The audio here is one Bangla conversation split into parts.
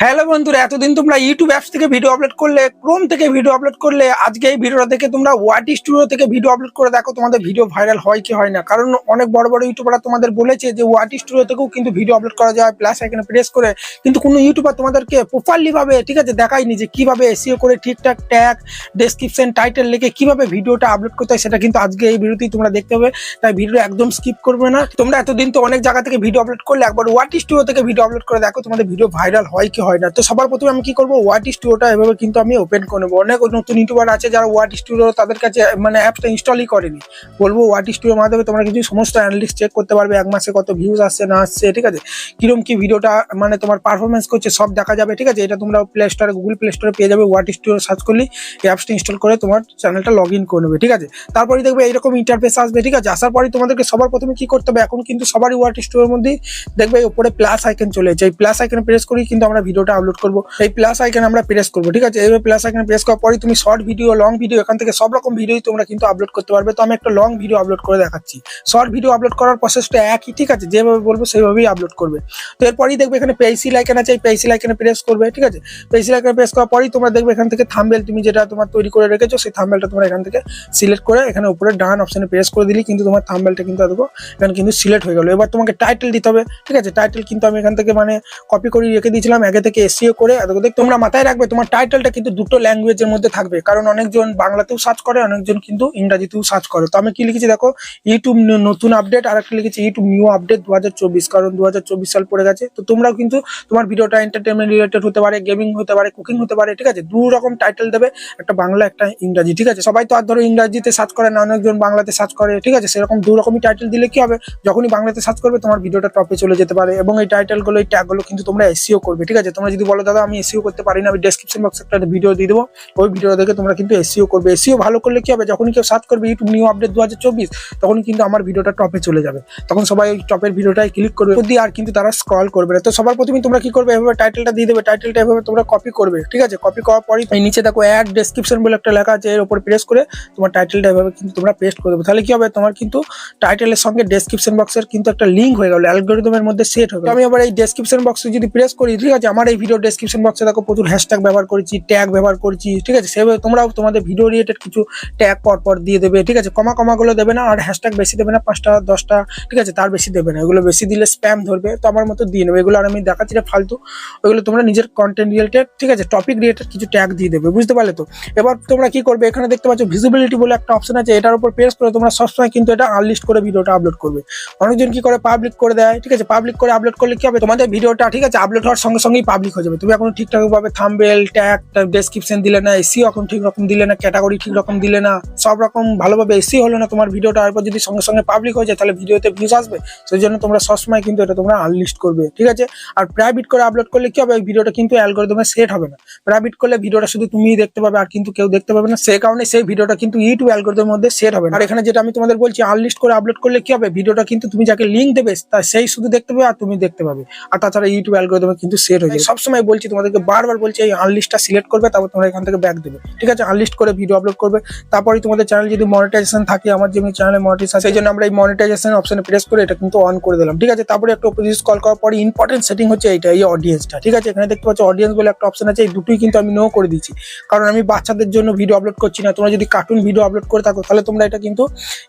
হ্যালো বন্ধুরা, এতদিন তোমরা ইউটিউব অ্যাপস থেকে ভিডিও আপলোড করলে ক্রোম থেকে ভিডিও আপলোড করলে, আজকে এই ভিডিওটা দেখে তোমরা ওয়াট স্টুডিও থেকে ভিডিও আপলোড করে দেখো তোমাদের ভিডিও ভাইরাল হয় কি হয় না। কারণ অনেক বড় বড় ইউটিউবাররা তোমাদের বলেছে যে ওয়াট স্টুডিও থেকেও কিন্তু ভিডিও আপলোড করা যায় প্লাস এখানে প্রেস করে, কিন্তু কোনো ইউটিউবার তোমাদেরকে প্রপারলি ভাবে, ঠিক আছে, দেখায়নি যে কীভাবে এসিও করে ঠিকঠাক ট্যাগ ডেসক্রিপশন টাইটেল লিখে কীভাবে ভিডিওটা আপলোড করতে হয়, সেটা কিন্তু আজকে এই ভিডিওতেই তোমরা দেখতে হবে। তাই ভিডিও একদম স্কিপ করবে না। তোমরা এতদিন তো অনেক জায়গা থেকে ভিডিও আপলোড করলে, একবার ওয়াট স্টুডিও থেকে ভিডিও আপলোড করে দেখো, তোমাদের ভিডিও ভাইরাল হয় কি হয় না। তো সবার প্রথমে আমি কি করব? ওয়াট স্টুডিওটা এভাবে কিন্তু আমি ওপেন করে নেব। অনেক নতুন ইউটিউবার আছে যারা ওয়াট স্টুডিও তাদের কাছে মানে অ্যাপসটা ইনস্টলই করেনি। বলব ওয়াট স্টুডিওর মাধ্যমে তোমরা কিন্তু সমস্ত অ্যানালিস্ট চেক করতে পারবে, এক মাসে কত ভিউজ আসছে, না আসছে, ঠিক আছে? কিরম কি ভিডিওটা মানে তোমার পারফরমেন্স করছে, সব দেখা যাবে, ঠিক আছে? এটা তোমরা প্লে স্টোরে গুগল প্লে স্টোরে পেয়ে যাবে। ওয়াট স্টুডিও সার্চ করলে এই অ্যাপসটা ইনস্টল করে তোমার চ্যানেলটা লগ ইন করে নেবে, ঠিক আছে? তারপরে দেখবে এইরকম ইন্টারফেস আসবে, ঠিক আছে? আসার পরে তোমাদেরকে সবার প্রথমে কি করতে হবে? এখন কিন্তু সবারই ওয়াট স্টুডিওর মধ্যে দেখবে উপরে প্লাস আইকন চলে এই প্লাস আইকনে প্রেস করেই কিন্তু আমরা ভিডিওটা আপলোড করব। এই প্লাস আইকন আমরা প্রেস করব, ঠিক আছে? এইভাবে প্লাস আইকনে প্রেস করার পরে তুমি শর্ট ভিডিও লং ভিডিও এখান থেকে সব রকম ভিডিও তোমরা কিন্তু আপলোড করতে পারবে। তো আমি একটা লং ভিডিও আপলোড করে দেখাচ্ছি। শর্ট ভিডিও আপলোড করার প্রসেসটা একই, ঠিক আছে? যেভাবে বলব সেইভাবেই আপলোড করবে। তো এরপরেই দেখবে এখানে পেন্সিল আইকন আছে, এই পেন্সিল আইকনে প্রেস করবে, ঠিক আছে? পেন্সিল আইকনে প্রেস করার পরেই তোমরা দেখবে এখান থেকে থাম্বেল তুমি যেটা তোমার তৈরি করে রেখেছো, সেই থাম্বেলটা তোমরা এখান থেকে সিলেক্ট করে এখানে উপরে ডান অপশনে প্রেস করে দিলে কিন্তু তোমার থাম্বেলটা কিন্তু দেখো, এখানে কিন্তু সিলেক্ট হয়ে গেলো। এবার তোমাকে টাইটেল দিতে হবে, ঠিক আছে? টাইটেল কিন্তু আমি এখান থেকে মানে কপি করে রেখে দিয়েছিলাম, আগে থেকে এসিও করে তোমরা মাথায় রাখবে, তোমার টাইটেলটা কিন্তু দুটো ল্যাঙ্গুয়েজের মধ্যে থাকবে। কারণ অনেকজন বাংলাতেও সার্চ করে, অনেকজন কিন্তু ইংরাজিতেও সার্চ করে। তো আমি কি লিখেছি দেখো ইউটিউব নতুন আপডেট আর একটা লিখেছি ইউটিউব নিউ আপডেট দু হাজার চব্বিশ, কারণ দু হাজার চব্বিশ সাল পড়ে গেছে। তো তোমরাও কিন্তু তোমার ভিডিওটা এন্টারটেনমেন্ট রিলেটেড হতে পারে গেমিং হতে পারে কুকিং হতে পারে, ঠিক আছে? দু রকম টাইটেল দেবে, একটা বাংলা, একটা ইংরাজি, ঠিক আছে? সবাই তো আর ধরো ইংরাজিতে সার্চ করে না, অনেকজন বাংলাতে সার্চ করে, ঠিক আছে? সেরকম দু রকমই টাইটেল দিলে কি হবে? যখনই বাংলাতে সার্চ করবে, তোমার ভিডিওটা টপে চলে যেতে পারে। এবং এই টাইটেলগুলো এই ট্যাগগুলো কিন্তু তোমরা এসিও করবে, ঠিক আছে? তোমরা যদি বলো, দাদা, আমি এসিও করতে পারি না, আমি ডেসক্রিপশন বক্সে একটা ভিডিও দিয়ে দেবো। ওই ভিডিও দেখে তোমরা কিন্তু এসিও করবে। এসিও ভালো করলে কি হবে? যখনই কেউ সার্চ করবে ইউটিউব নিউ আপডেট দু হাজার চব্বিশ তখন কিন্তু আমার ভিডিওটা টপে চলে যাবে। তখন সবাই ওই টপের ভিডিওটাই ক্লিক করবে। দিয়ে আর কিন্তু তারা স্ক্রল করবে না। তো সবার প্রথমে তোমরা কি করবে? এভাবে টাইটেলটা দিয়ে দেবে। টাইটেলটা এভাবে তোমরা কপি করবে। ঠিক আছে? কপি করার পরই এই নিচে দেখো অ্যাড ডেসক্রিপশন বলে একটা লেখা আছে। এর উপর প্রেস করে তোমার টাইটেলটা এভাবে কিন্তু তোমরা পেস্ট করে দেবে। তাহলে কি হবে? তোমার কিন্তু টাইটেলের সঙ্গে ডেসক্রিপশন বক্সের কিন্তু একটা লিঙ্ক হয়ে গেল। অ্যালগোরিদমের মধ্যে সেট হবে আমি আবার এই ডেসক্রিপশন বক্সে যদি প্রেস করি, ঠিক আছে? আমার এই ভিডিও ডেসক্রিপশন বক্সে দেখো প্রচুর হ্যাশট্যাগ ব্যবহার করেছি ট্যাগ ব্যবহার করেছি, ঠিক আছে? সেভাবে তোমরাও তোমাদের ভিডিও রিলেটেড কিছু ট্যাগ পর পর দিয়ে দেবে, ঠিক আছে? কমা কমা গুলো দেবে না, আর হ্যাশট্যাগ বেশি দেবে না, পাঁচটা, দশটা, ঠিক আছে? তার বেশি দেবে না, এগুলো বেশি দিলে স্প্যাম ধরবে, তো আমার মতো দিয়ে নেবে। এগুলো আর আমি দেখাচ্ছি না, ফালতু। ওইগুলো তোমরা নিজের কন্টেন্ট রিলেটেড ঠিক আছে? টপিক রিলেটেড কিছু ট্যাগ দিয়ে দেবে, বুঝতে পারলে তো? এবার তোমরা কি করবে? এখানে দেখতে পাচ্ছ ভিজিবিলিটি বলে একটা অপশন আছে, এটার উপর প্রেস করে তোমরা সবসময় কিন্তু এটা আনলিস্ট করে ভিডিওটা আপলোড করবে। অনেকজন কি করে পাবলিক করে দেয়, ঠিক আছে? পাবলিক করে আপলোড করলে কি হবে? তোমাদের ভিডিওটা ঠিক আছে? আপলোড হওয়ার সঙ্গে সঙ্গে সঙ্গেই পাবলিক হয়ে যাবে। তুমি এখন ঠিকঠাক ভাবে থাম্বেল ট্যাগ ডেসক্রিপশন দিলে না এসিও এখন ঠিক রকম দিলে না ক্যাটাগরি ঠিক রকম দিলে না সব রকম ভালোভাবে এসি হলো না, তোমার ভিডিওটা এরপর যদি সঙ্গে সঙ্গে পাবলিক হয়ে যায়, তাহলে ভিডিওতে ভিউজ আসবে। সেই জন্য তোমরা সবসময় কিন্তু এটা তোমরা আনলিস্ট করবে, ঠিক আছে? আর প্রাইভেট করে আপলোড করলে কি হবে? ভিডিওটা কিন্তু অ্যালগোরিদমে সেট হবে না। প্রাইভেট করলে ভিডিওটা শুধু তুমিই দেখতে পাবে, আর কিন্তু কেউ দেখতে পাবে না। সেই কারণে সেই ভিডিওটা কিন্তু ইউটিউব অ্যালগোরিদমের মধ্যে সেট হবে না। আর এখানে যেটা আমি তোমাদের বলছি আনলিস্ট করে আপলোড করলে কি হবে? ভিডিওটা কিন্তু তুমি যাকে লিঙ্ক দেবে তা সেই শুধু দেখতে পাবে, আর তুমি দেখতে পাবে। আর তাছাড়া ইউটিউব অ্যালগোরিদমে কিন্তু সেট হয়ে যায় সবসময় বলছি, তোমাদেরকে বারবার বলছি, এই আনলিস্টটা সিলেক্ট করবে, তারপর তোমরা এখান থেকে ব্যাক দেবে। ঠিক আছে? আনলিস্ট করে ভিডিও আপলোড করবে। তারপরে তোমাদের চ্যানেল যদি মনিটাইজেশন থাকে, আমার যেমনি চ্যানেলে মনিটাইজেশন সেই জন্য আমরা এই মনিটাইজেশন অপশনে প্রেস করে এটা কিন্তু অন করে দিলাম। ঠিক আছে? তারপরে একটা অপোজিট কল করার পরে ইম্পর্টেন্ট সেটিং হচ্ছে এইটা, এই অডিয়েন্সটা ঠিক আছে? এখানে দেখতে পাচ্ছ অডিয়েন্স বলে একটা অপশন আছে, এই দুটোই কিন্তু আমি নো করে দিচ্ছি কারণ আমি বাচ্চাদের জন্য ভিডিও আপলোড করছি না। তোমরা যদি কার্টুন ভিডিও আপলোড করে থাকো, তাহলে তোমরা এটা কিন্তু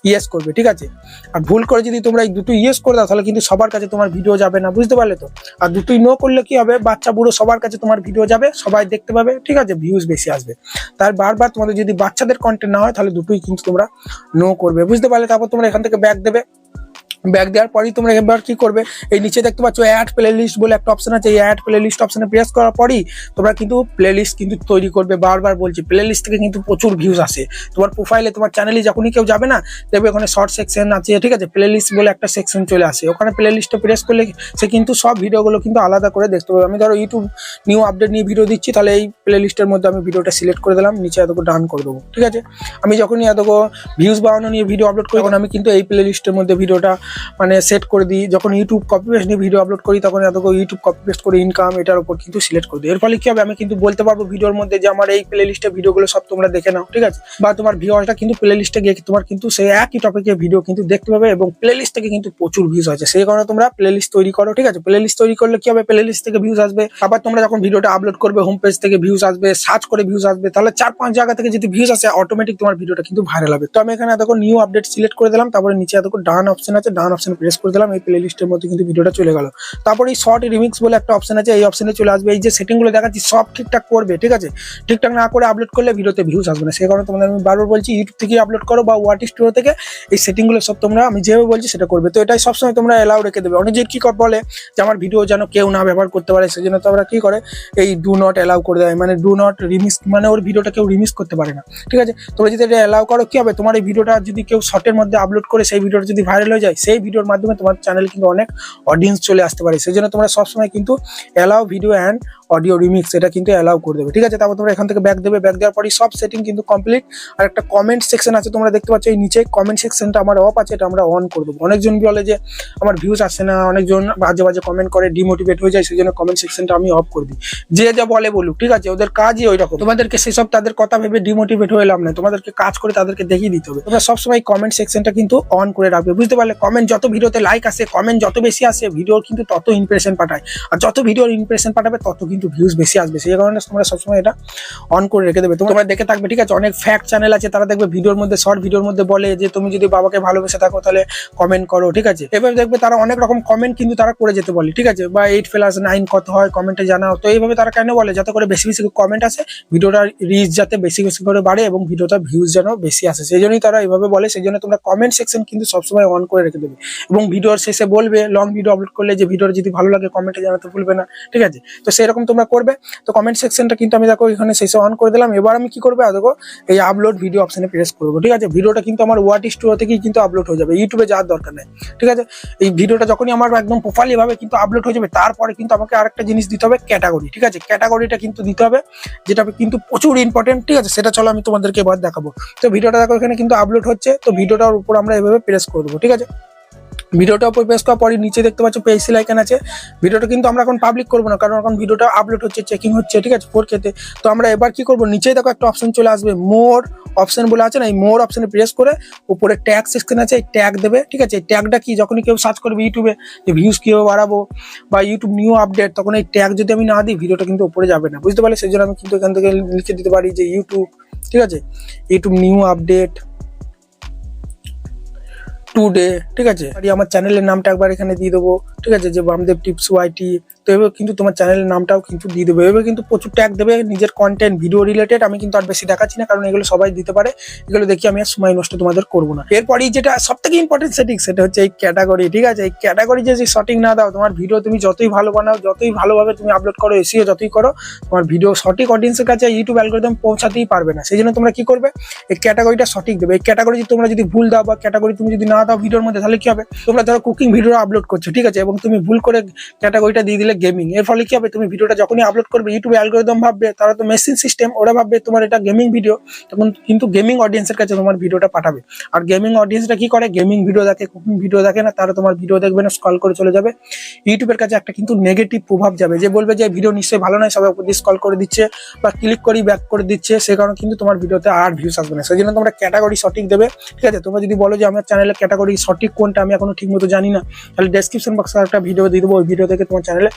ইয়েস করবে। ঠিক আছে? আর ভুল করে যদি তোমরা এই দুটো ইয়েস করে দাও, তাহলে কিন্তু সবার কাছে তোমার ভিডিও যাবে না। বুঝতে পারলে তো? আর দুটোই নো করলে কি হবে? বাচ্চা বুড়ো সবার কাছে তোমার ভিডিও যাবে, সবাই দেখতে পাবে, ঠিক আছে? ভিউজ বেশি আসবে। তার বারবার তোমাদের যদি বাচ্চাদের কন্টেন্ট না হয়, তাহলে দুটোই কিন্তু তোমরা নো করবে। বুঝতে পারলে? তারপর তোমরা এখান থেকে ব্যাক দেবে। ব্যাক দেওয়ার পরেই তোমরা এবার কি করবে? এই নিচে দেখতে পাচ্ছ অ্যাড প্লে লিস্ট বলে একটা অপশন আছে। এই অ্যাড প্লে লিস্ট অপশনে প্রেস করার পরেই তোমরা কিন্তু প্লে লিস্ট কিন্তু তৈরি করবে। বারবার বলছি প্লে লিস্ট থেকে কিন্তু প্রচুর ভিউজ আসে। তোমার প্রোফাইলে তোমার চ্যানেলে যখনই কেউ যাবে না, দেখবে ওখানে শর্ট সেকশন আছে, ঠিক আছে? প্লে লিস্ট বলে একটা সেকশন চলে আসে। ওখানে প্লে লিস্টে প্রেস করলে সে কিন্তু সব ভিডিওগুলো কিন্তু আলাদা করে দেখতে পাবে। আমি ধরো ইউটিউব নিউ আপডেট নিয়ে ভিডিও দিচ্ছি, তাহলে এই প্লে লিস্টের মধ্যে আমি ভিডিওটা সিলেক্ট করে দিলাম, নিচে এতটুকু ডান করে দেবো, ঠিক আছে? আমি যখনই এতটুকু ভিউজ বাড়ানো নিয়ে ভিডিও আপলোড করি, তখন আমি কিন্তু এই প্লে লিস্টের মধ্যে ভিডিওটা মানে সেট করে দিই। যখন ইউটিউব কপি পেস্ট নিয়ে ভিডিও আপলোড করি, তখন এত ইউটিউব কপি পেস্ট করে ইনকাম এটার উপর কিন্তু সিলেক্ট করে দিই। এর ফলে কি হবে? আমি কিন্তু বলতে পারব ভিডিওর মধ্যে যে আমার এই প্লে লিস্টে ভিডিওগুলো সব তোমরা দেখে নাও, ঠিক আছে? বা তোমার ভিউয়ার্সটা কিন্তু প্লে লিস্টে গিয়ে তোমার কিন্তু সেই একই টপিকের ভিডিও কিন্তু দেখতে পাবে এবং প্লে লিস্ট থেকে কিন্তু প্রচুর ভিউজ আছে সেই কারণে তোমরা প্লে লিস্ট তৈরি করো, ঠিক আছে? প্লে লিস্ট তৈরি করলে কি হবে? প্লে লিস্ট থেকে ভিউজ আসবে। আবার তোমরা যখন ভিডিওটা আপলোড করবে হোম পেজ থেকে ভিউজ আসবে সার্চ করে ভিউজ আসবে, তাহলে চার পাঁচ জায়গা থেকে যদি ভিউজ আসে অটোমেটিক তোমার ভিডিওটা কিন্তু ভাইরাল হবে। তো আমি এখানে দেখো নিউ আপডেট সিলেক্ট করে দিলাম, তারপরে নিচে দেখো ডান অপশন আছে ডান অপশন প্রেস করে দিলাম, এই প্লে লিস্টের মধ্যে কিন্তু ভিডিওটা চলে গেল। তারপরে এই শর্ট রিমিক্স বলে একটা অপশন আছে, এই অপশনে চলে আসবে। এই যে সেটিংগুলো দেখাচ্ছি, সব ঠিকঠাক করবে, ঠিক আছে? ঠিকঠাক না করে আপলোড করলে ভিডিওতে ভিউজ আসবে না। সেই কারণে তোমাদের আমি বারবার বলছি ইউটিউব থেকে আপলোড করো বা ওয়াটি স্টুডিও থেকে এই সেটিংগুলো সব তোমরা, আমি যেভাবে বলছি সেটা করবে। তো এটাই সবসময় তোমরা এলাও রেখে দেবে। অনেক কি বলে যে আমার ভিডিও যেন কেউ না ব্যবহার করতে পারে সেই জন্য তো আমরা কি করে, এই ডু নট এলাও করে দেয়। মানে ডু নট রিমিক্স মানে ওর ভিডিওটা কেউ রিমিক্স করতে পারে না, ঠিক আছে? তোমরা যদি এটা এলাও করো, কি হবে? তোমার এই ভিডিওটা যদি কেউ শর্টের মধ্যে আপলোড করে, সেই ভিডিওটা যদি ভাইরাল হয়ে যায় সেই ভিডিওর মাধ্যমে তোমার চ্যানেল কিন্তু অনেক অডিয়েন্স চলে আসতে পারে। সেই জন্য তোমরা সবসময় কিন্তু allow video and audio remix এটা কিন্তু অ্যালাউ করে দেবে। ঠিক আছে? তারপর তোমরা এখান থেকে ব্যাক দেবে। ব্যাক দেওয়ার পরই সব সেটিং কিন্তু কমপ্লিট আর একটা কমেন্ট সেকশন আছে, তোমরা দেখতে পাচ্ছ এই নিচে। কমেন্ট সেকশনটা আমার অফ আছে, এটা আমরা অন করে দেবো অনেকজন বলে যে আমার ভিউজ আসছে না। অনেকজন বাজে বাজে কমেন্ট করে ডিমোটিভেট হয়ে যায় সেই জন্য কমেন্ট সেকশনটা আমি অফ করে দিই। যে যা বলে বলুক, ঠিক আছে? ওদের কাজই ওই রকম তোমাদেরকে সেসব, তাদের কথা ভেবে ডিমোটিভেট হয়ে লাভ নাই। তোমাদেরকে কাজ করে তাদেরকে দেখিয়ে দিতে হবে। তোমরা সবসময় কমেন্ট সেকশনটা কিন্তু অন করে রাখবে। বুঝতে পারলে কমেন্ট যত ভিডিওতে লাইক আসে কমেন্ট যত বেশি আসে ভিডিওর কিন্তু তত ইমপ্রেশন পাঠায়। আর যত ভিডিওর ইমপ্রেশন পাঠাবে, তত কিন্তু ভিউজ বেশি আসবে। সেই কারণে তোমরা সবসময় এটা অন করে রেখে দেবে। তোমরা দেখে থাকবে, ঠিক আছে? অনেক ফ্যাক্ট চ্যানেল আছে, তারা দেখবে ভিডিওর মধ্যে শর্ট ভিডিওর মধ্যে বলে যে, তুমি যদি বাবাকে ভালোবেসে থাকো, তাহলে কমেন্ট করো। ঠিক আছে? এবার দেখবে তারা অনেক রকম কমেন্ট কিন্তু তারা করে যেতে বলে, ঠিক আছে? বা এইট প্লাস নাইন কত হয় কমেন্টে জানাও। তো এইভাবে তারা কেন বলে? যাতে করে বেশি বেশি কমেন্ট আসে, ভিডিওটা রিচ যাতে বেশি বেশি করে বাড়ে এবং ভিডিওটা ভিউজ যেন বেশি আসে। সেই জন্যই তারা এইভাবে বলে, সেই জন্য তোমরা কমেন্ট সেকশন কিন্তু সবসময় অন করে রেখে দেবে। এবং ভিডিওর শেষে বলবে লং ভিডিও আপলোড করলে যে ভিডিওটা যদি ভালো লাগে কমেন্টে জানাতে ভুলবে না, ঠিক আছে? তো সেরকম তোমরা করবে। তো কমেন্ট সেকশনটা কিন্তু আমি দেখো এখানে শেষে অন করে দিলাম। এবার আমি কি করব দেখো এই আপলোড ভিডিও অপশনে প্রেস করব। ঠিক আছে? ভিডিওটা কিন্তু আমার ওয়াট স্টুডিও থেকেই কিন্তু আপলোড হয়ে যাবে। ইউটিউবে যাওয়ার দরকার নেই। ঠিক আছে? এই ভিডিওটা যখনই আমার একদম প্রোফাইলি ভাবে কিন্তু আপলোড হয়ে যাবে, তারপরে কিন্তু আমাকে আরেকটা জিনিস দিতে হবে ক্যাটাগরি ঠিক আছে? ক্যাটাগরিটা কিন্তু দিতে হবে, যেটা কিন্তু প্রচুর ইম্পর্টেন্ট ঠিক আছে? সেটা চলো আমি তোমাদেরকে এবার দেখাবো। তো ভিডিওটা দেখো এখানে কিন্তু আপলোড হচ্ছে। তো ভিডিওটার উপর আমরা এভাবে প্রেস করে দেবো ঠিক আছে? ভিডিওটা উপর প্রেস করার পরে নিচে দেখতে পাচ্ছ পেন্সিল আইকন আছে। ভিডিওটা কিন্তু আমরা এখন পাবলিক করব না, কারণ এখন ভিডিওটা আপলোড হচ্ছে চেকিং হচ্ছে, ঠিক আছে ফোর কেতে তো। আমরা এবার কি করব নিচে দেখো একটা অপশন চলে আসবে মোর অপশন বলে আছে না, এই মোর অপশনে প্রেস করে উপরে ট্যাগ সেকশন আছে, এই ট্যাগ দেবে, ঠিক আছে, এই ট্যাগটা কি? যখনই কেউ সার্চ করবে ইউটিউবে যে ভিউজ কীভাবে বাড়াবো বা ইউটিউব নিউ আপডেট তখন এই ট্যাগ যদি আমি না দিই, ভিডিওটা কিন্তু উপরে যাবে না, বুঝতে পারলে? সেই জন্য আমি কিন্তু এখান থেকে লিখে দিতে পারি যে ইউটিউব ঠিক আছে ইউটিউব নিউ আপডেট টুডে ঠিক আছে? আর আমার চ্যানেলের নামটা একবার এখানে দিয়ে দেবো, ঠিক আছে? যে বামদেব টিপস ওয়াইটি তো এভাবে কিন্তু তোমার চ্যানেলের নামটাও কিন্তু দিয়ে দেবে। এভাবে কিন্তু প্রচুর ট্যাগ দেবে, নিজের কন্টেন্ট ভিডিও রিলেটেড আমি কিন্তু আর বেশি দেখাচ্ছি না, কারণ এগুলো সবাই দিতে পারে। এগুলো দেখি আমি আর সময় নষ্ট তোমাদের করব না। এরপরই যেটা সব থেকে ইম্পর্টেন্ট সেটিং সেটা হচ্ছে এই ক্যাটাগরি ঠিক আছে? এই ক্যাটাগরি যদি সঠিক না দাও, তোমার ভিডিও তুমি যতই ভালো বানাও, যতই ভালোভাবে তুমি আপলোড করো এসিও যতই করো, তোমার ভিডিও সঠিক অডিয়েন্সের কাছে ইউটিউব অ্যালগোরিদম পৌঁছাতেই পারবে না। সেই জন্য তোমরা কি করবে? এই ক্যাটাগরিটা সঠিক দেবে। এই ক্যাটাগরি তোমরা যদি ভুল দাও বা ক্যাটাগরি তুমি যদি না দাও ভিডিওর মধ্যে, তাহলে কি হবে? তোমরা ধরো কুকিং ভিডিও আপলোড করছ, ঠিক আছে? এবং তুমি ভুল করে ক্যাটাগরিটা দিয়ে দিলে গেমিং এর ফলে কি হবে? তুমি ভিডিওটা যখনই আপলোড করবে ইউটিউবে অ্যালগোরিদম ভাববে, তারা তো মেশিন সিস্টেম ওরা ভাববে তোমার এটা গেমিং ভিডিও তখন কিন্তু গেমিং অডিয়েন্সের কাছে তোমার ভিডিওটা পাঠাবে। আর গেমিং অডিয়েন্সটা কি করে? গেমিং ভিডিও দেখে কুকিং ভিডিও দেখে না, তারা তোমার ভিডিও দেখবে না স্কল করে চলে যাবে। ইউটিউবের কাছে একটা কিন্তু নেগেটিভ প্রভাব যাবে। যে বলবে যে, ভিডিও নিশ্চয়ই ভালো নয়, সবাই স্কল করে দিচ্ছে বা ক্লিক করি ব্যাক করে দিচ্ছে। সে কারণে কিন্তু তোমার ভিডিওতে আর ভিউস আসবে না। সেই জন্য তোমরা ক্যাটাগরি সঠিক দেবে, ঠিক আছে? তোমরা যদি বলো যে, আমার ক্যাটাগরি সঠিক কোনটা আমি এখনও ঠিক মতো জানি না, তাহলে ডেসক্রিপশন বক্সে একটা ভিডিও দিয়ে দেবো, ওই ভিডিও থেকে তোমার চ্যানেলে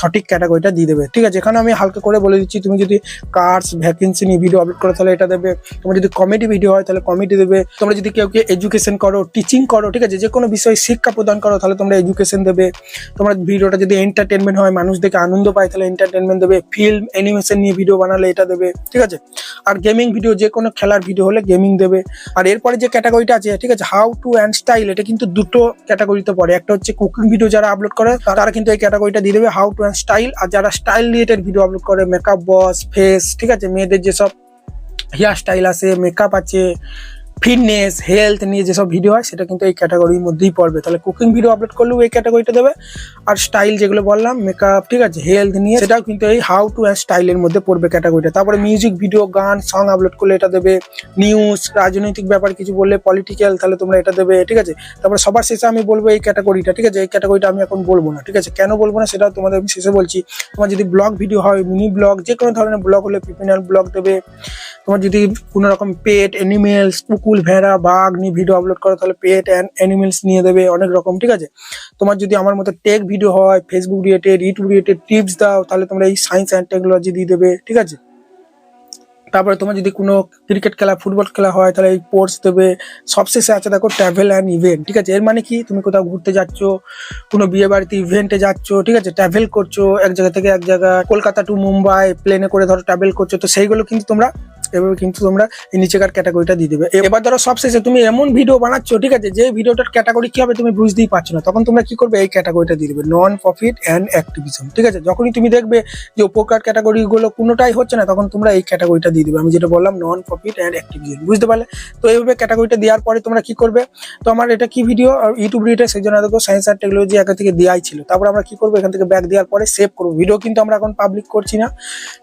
সঠিক ক্যাটাগরিটা দিয়ে দেবে। ঠিক আছে, এখানে আমি হালকা করে বলে দিচ্ছি, তুমি যদি কার্স ভ্যাকেন্সি নিয়ে ভিডিও আপলোড করো, তাহলে এটা দেবে। তোমার যদি কমেডি ভিডিও হয়, তাহলে কমেডি দেবে। তোমরা যদি কেউ কেউ এডুকেশন করো টিচিং করো, ঠিক আছে যে কোনো বিষয়ে শিক্ষা প্রদান করো, তাহলে তোমরা এডুকেশন দেবে। তোমার ভিডিওটা যদি এন্টারটেনমেন্ট হয়, মানুষ দেখে আনন্দ পায়, তাহলে এন্টারটেনমেন্ট দেবে। ফিল্ম অ্যানিমেশন নিয়ে ভিডিও বানালে এটা দেবে, ঠিক আছে। আর গেমিং ভিডিও যে কোনো খেলার ভিডিও হলে গেমিং দেবে। আর এরপরে যে ক্যাটাগরিটা আছে, ঠিক আছে হাউ টু অ্যান্ড স্টাইল এটা কিন্তু দুটো ক্যাটাগরিতে পড়ে। একটা হচ্ছে কুকিং ভিডিও যারা আপলোড করে তারা কিন্তু এই ক্যাটাগরিটা দিয়ে দেবে হাউ টু অ্যান্ড স্টাইল আর যারা স্টাইল রিলেটেড ভিডিও আপলোড করে মেকআপ বস ফেস ঠিক আছে? মেয়েদের যেসব হেয়ার স্টাইল আছে মেকআপ আছে ফিটনেস হেলথ নিয়ে যেসব ভিডিও হয়, সেটা কিন্তু এই ক্যাটাগরির মধ্যেই পড়বে। তাহলে কুকিং ভিডিও আপলোড করলেও এই ক্যাটাগরিটা দেবে। আর স্টাইল যেগুলো বললাম মেকআপ ঠিক আছে হেলথ নিয়ে, সেটাও কিন্তু এই হাউ টু অ্যান্ড স্টাইলের মধ্যে পড়বে ক্যাটাগরিটা তারপরে মিউজিক ভিডিও গান সং আপলোড করলে এটা দেবে। নিউজ রাজনৈতিক ব্যাপার কিছু বললে পলিটিক্যাল তাহলে তোমরা এটা দেবে, ঠিক আছে? তারপরে সবার শেষে আমি বলব এই ক্যাটাগরিটা ঠিক আছে? এই ক্যাটাগরিটা আমি এখন বলব না, ঠিক আছে? কেন বলব না সেটাও তোমাদের আমি শেষে বলছি। তোমার যদি ব্লগ ভিডিও হয় মিনি ব্লগ যে কোনো ধরনের ব্লগ হলে পিপিনাল ব্লগ দেবে। তোমার যদি কোনো রকম পেট অ্যানিমেলস কুকুল ভেড়া, বাঘ নিয়ে ভিডিও আপলোড করো, তাহলে পেট অ্যান্ড অ্যানিমেলস নিয়ে দেবে অনেক রকম, ঠিক আছে? তোমার যদি আমার মতো টেক ভিডিও হয় Facebook related YouTube related tips দাও, তাহলে তোমরা এই সায়েন্স অ্যান্ড টেকনোলজি দিয়ে দেবে, ঠিক আছে? তারপরে তোমার যদি কোনো ক্রিকেট খেলা ফুটবল খেলা হয়, তাহলে এই স্পোর্টস দেবে। সবশেষে আছে দেখো ট্রাভেল অ্যান্ড ইভেন্ট ঠিক আছে? এর মানে কি? তুমি কোথাও ঘুরতে যাচ্ছ, কোনো বিয়ে বাড়িতে ইভেন্টে যাচ্ছ, ঠিক আছে? ট্রাভেল করছ, এক জায়গা থেকে এক জায়গা, কলকাতা টু মুম্বাই প্লেনে করে ধরো ট্রাভেল করছ, তো সেইগুলো কিন্তু তোমরা এভাবে কিন্তু তোমরা নিচেকার ক্যাটাগরিটা দিয়ে দেবে। এবার ধরো সবশেষে তুমি এমন ভিডিও বানাচ্ছ, ঠিক আছে, যে ভিডিওটার ক্যাটাগরি কি হবে তুমি বুঝতেই পারছ না, তখন তোমরা কি করবে? এই ক্যাটাগরিটা দিয়ে দেবে নন প্রফিট অ্যান্ড অ্যাক্টিভিজম ঠিক আছে? যখনই তুমি দেখবে যে উপকার ক্যাটাগরিগুলো কোনোটাই হচ্ছে না, তখন তোমরা এই ক্যাটাগরিটা দিয়ে দেবে। আমি যেটা বললাম নন প্রফিট অ্যান্ড অ্যাক্টিভিজম বুঝতে পারলে? তো এইভাবে ক্যাটাগরিটা দেওয়ার পরে তোমরা কি করবে? তো আমার এটা কি ভিডিও ইউটিউব রিলেটেড সেই জন্য দেখো সায়েন্স আর টেকনোলজি এখান থেকে দেওয়াই ছিল। তারপর আমরা কি করব? এখান থেকে ব্যাক দেওয়ার পরে সেভ করব। ভিডিও কিন্তু আমরা এখন পাবলিক করছি না,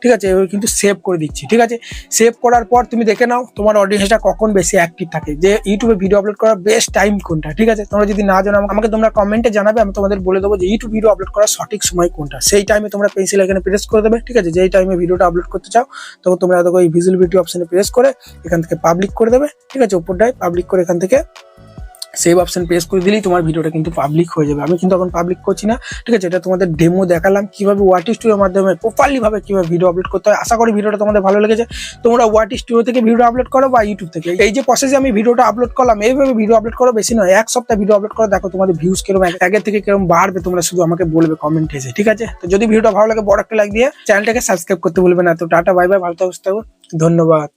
ঠিক আছে? কিন্তু সেভ করে দিচ্ছি, ঠিক আছে? সেভ করার পর তুমি দেখে নাও তোমার অডিয়েন্সটা কখন বেশি অ্যাক্টিভ থাকে। যে ইউটিউবে ভিডিও আপলোড করার বেস্ট টাইম কোনটা, ঠিক আছে? তোমরা যদি না জানো, আমাকে তোমরা কমেন্টে জানাবে, আমি তোমাদের বলে দেবো যে ইউটিউব ভিডিও আপলোড করার সঠিক সময় কোনটা। সেই টাইমে তোমরা পেন্সিল এখানে প্রেস করে দেবে, ঠিক আছে? যেই টাইমে ভিডিওটা আপলোড করতে চাও তখন তোমরা দেখো এই ভিডিও অপশানে প্রেস করে এখান থেকে পাবলিক করে দেবে, ঠিক আছে? উপরটায় পাবলিক করে এখান থেকে সেভ অপশন প্রেস করে দিলেই তোমার ভিডিওটা কিন্তু পাবলিক হয়ে যাবে। আমি কিন্তু এখন পাবলিক করছি না। ঠিক আছে? এটা তোমাদের ডেমো দেখালাম। কীভাবে ওয়াট স্টুডিওর মাধ্যমে প্রপারলি ভাবে কীভাবে ভিডিও আপলোড করতে হয়। আশা করি ভিডিওটা তোমাদের ভালো লেগেছে। তোমরা ওয়াট স্টুডিও থেকে ভিডিও আপলোড করো বা ইউটিউব থেকে। এই যে প্রসেসে আমি ভিডিওটা আপলোড করলাম, এইভাবে ভিডিও আপলোড করো, বেশি নয়। এক সপ্তাহ ভিডিও আপলোড করো। দেখো তোমাদের ভিউজ কীরকম এক- আগের থেকে কীরকম বাড়বে। তোমরা শুধু আমাকে বলবে কমেন্ট এসে। ঠিক আছে? তো যদি ভিডিওটা ভালো লাগে, বড় একটা লাইক দিয়ে চ্যানেলটাকে সাবস্ক্রাইব করতে ভুলবে না। তো টাটা বাই বাই ভালো থাকো। ধন্যবাদ।